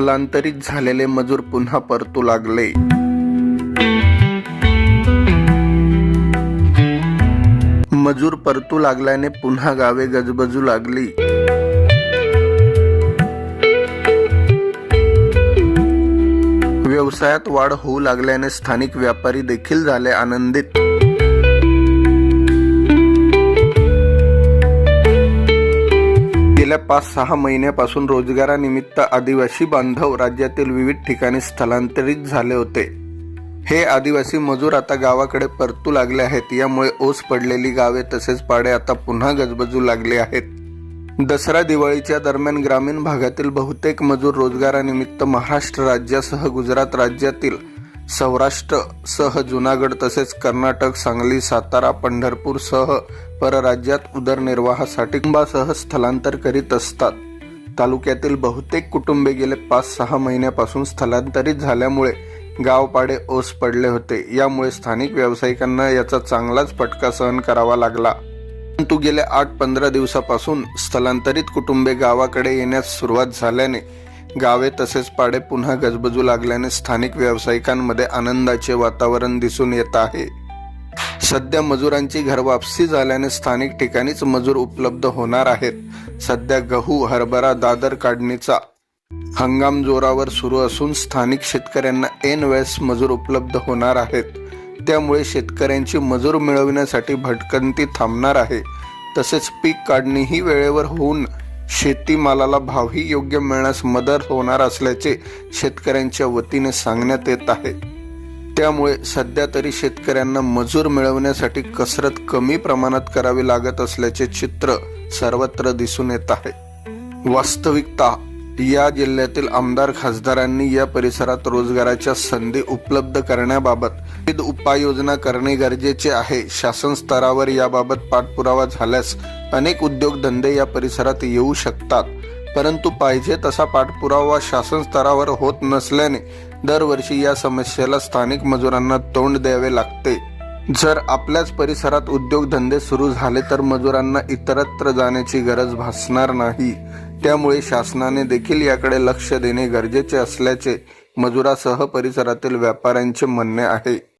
स्थलांतरित झालेले मजूर पुन्हा परतू लागले. मजूर परतू लागल्याने पुन्हा गावे गजबजू लागली. व्यवसायात वाढ होऊ लागल्याने स्थानिक व्यापारी देखील झाले आनंदित. पाच सहा महिन्यापासून रोजगारानिमित्त आदिवासी बांधव राज्यातील विविध ठिकाणी स्थलांतरित झाले होते. हे आदिवासी मजूर आता गावाकडे परतू लागले आहेत. यामुळे ओस पडलेली गावे तसेच पाडे आता पुन्हा गजबजू लागले आहेत. दसरा दिवाळीच्या दरम्यान ग्रामीण भागातील बहुतेक मजूर रोजगारानिमित्त महाराष्ट्र राज्यासह गुजरात राज्यातील सौराष्ट्र सह जुनागड तसेच कर्नाटक सांगली सातारा पंढरपूर सह परराज्यात उदरनिर्वाहासाठी कुटुंबासह स्थलांतर करीत असतात. तालुक्यातील बहुतेक कुटुंबे गेले पाच सहा महिन्यापासून स्थलांतरित झाल्यामुळे गावपाडे ओस पडले होते. यामुळे स्थानिक व्यावसायिकांना याचा चांगलाच फटका सहन करावा लागला. परंतु गेल्या आठ पंधरा दिवसापासून स्थलांतरित कुटुंबे गावाकडे येण्यास सुरुवात झाल्याने गावे तसेच पाडे पुन्हा गजबजू लागल्याने स्थानिक व्यावसायिकांमध्ये आनंदाचे वातावरण दिसून येत आहे. सध्या मजुरांची घरवापसी झाल्याने स्थानिक ठिकाणीच मजूर उपलब्ध होणार आहेत. सध्या गहू हरभरा दादर काढणीचा हंगाम जोरावर सुरू असून स्थानिक शेतकऱ्यांना ऐन वेळेस मजूर उपलब्ध होणार आहेत. त्यामुळे शेतकऱ्यांची मजूर मिळविण्यासाठी भटकंती थांबणार आहे. तसेच पीक काढणीही वेळेवर होऊन शेतीमालाला भावही योग्य मिळण्यास मदत होणार असल्याचे शेतकऱ्यांच्या वतीने सांगण्यात येत आहे. त्यामुळे सध्या तरी शेतकऱ्यांना मजूर मिळवण्यासाठी कसरत कमी प्रमाणात करावी लागत असल्याचे चित्र सर्वत्र दिसून येत आहे. वास्तविकता या जिल्ह्यातील आमदार खासदारांनी या परिसरात रोजगाराच्या संधी उपलब्ध करण्याबाबत विविध उपाययोजना करणे गरजेचे आहे. शासन स्तरावर याबाबत पाठपुरावा झाल्यास अनेक उद्योगधंदे या परिसरात येऊ शकतात. परंतु पाहिजे तसा पाठपुरावा शासन स्तरावर होत नसल्याने दरवर्षी या समस्येला स्थानिक मजुरांना तोंड द्यावे लागते. जर आपल्याच परिसरात उद्योगधंदे सुरू झाले तर मजुरांना इतरत्र जाण्याची गरज भासणार नाही. त्यामुळे शासनाने देखील याकडे लक्ष देणे गरजेचे असल्याचे मजुरासह परिसरातील व्यापाऱ्यांचे म्हणणे आहे.